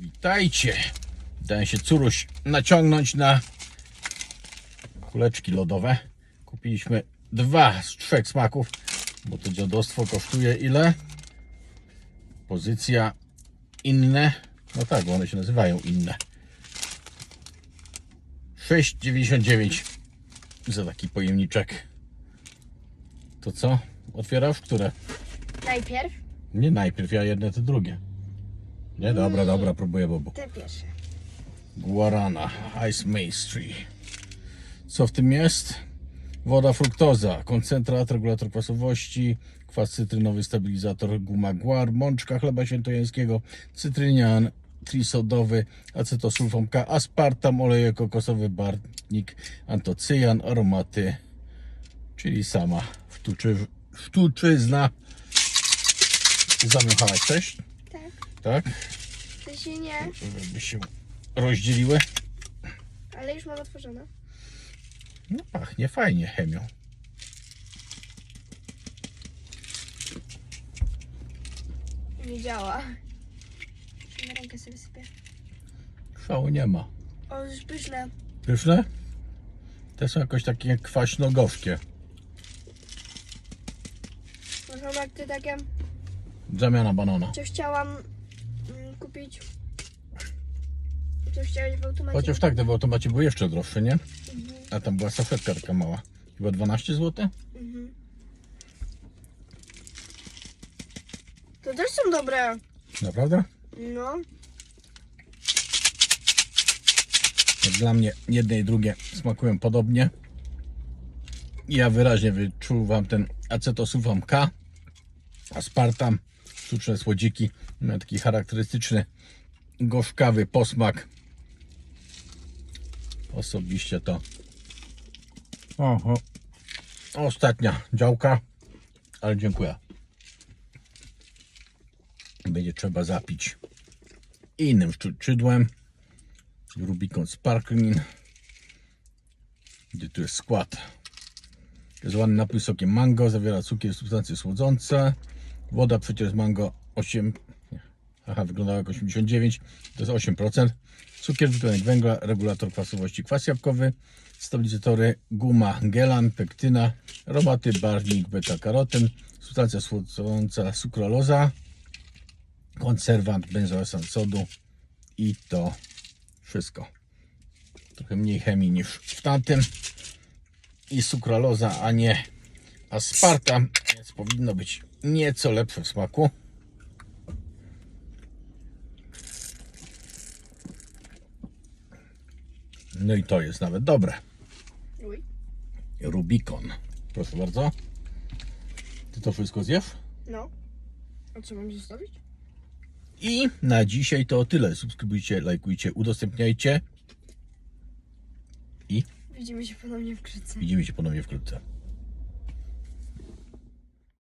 Witajcie. Dałem się curuś naciągnąć na kuleczki lodowe. Kupiliśmy dwa z trzech smaków, bo to dziadostwo kosztuje ile? Pozycja inne. No tak, bo one się nazywają inne. 6,99 za taki pojemniczek. To co? Otwierasz? Które? Najpierw Nie najpierw, ja jedne, to drugie. Nie, dobra, dobra, próbuję bobu. te pierwsze. Guarana, Ice Mastery. Co w tym jest? Woda fruktoza, koncentrat, regulator kwasowości, kwas cytrynowy, stabilizator, guma guar, mączka chleba świętojańskiego, cytrynian, trisodowy, acetosulfon K, aspartam, olej kokosowy, barwnik, antocyjan, aromaty, czyli sama wtuczy, wtuczyzna. Zamiąchałaś też? Tak. Tak? To się nie, Żeby się rozdzieliły. ale już mam otworzone. No pachnie fajnie chemią. Nie działa. Na rękę sobie sypię. Szału nie ma. O, już pyszne. Pyszne? Te są jakoś takie kwaśno-gorzkie. Są jak ty takie, Zamiana banana. co chciałam kupić. Chciałeś w automacie. Chociaż tak, te w automacie były jeszcze droższe, nie? Mhm, A tam była safetka taka mała. Chyba 12 zł? mhm. To też są dobre. Naprawdę? No. Dla mnie jedne i drugie smakują podobnie. Ja wyraźnie wyczuwam ten acetosulfam K, aspartam, sztuczne słodziki. Ma taki charakterystyczny gorzkawy posmak. Osobiście to Oho. ostatnia działka, ale dziękuję. Będzie trzeba zapić innym szczytłem. Rubicon Sparkling. Gdzie tu jest skład? Jest ładny napój sokiem mango, zawiera cukier, substancje słodzące. Woda przecież mango 8. nie, Aha, wyglądała jak 89, to jest 8%. Cukier, dwutlenek węgla, regulator kwasowości, kwas jabłkowy, stabilizatory, guma, gelan, pektyna, aromaty, barwnik, beta-karotyn, substancja słodząca, sukraloza, konserwant, benzoesan sodu i to wszystko. Trochę mniej chemii niż w tamtym. I sukraloza, a nie aspartam, więc powinno być nieco lepsze w smaku. No i to jest nawet dobre. Rubikon. Proszę bardzo. Ty to wszystko zjesz? No. A co mam zostawić? I na dzisiaj to tyle. Subskrybujcie, lajkujcie, udostępniajcie. I Widzimy się ponownie wkrótce. widzimy się ponownie wkrótce.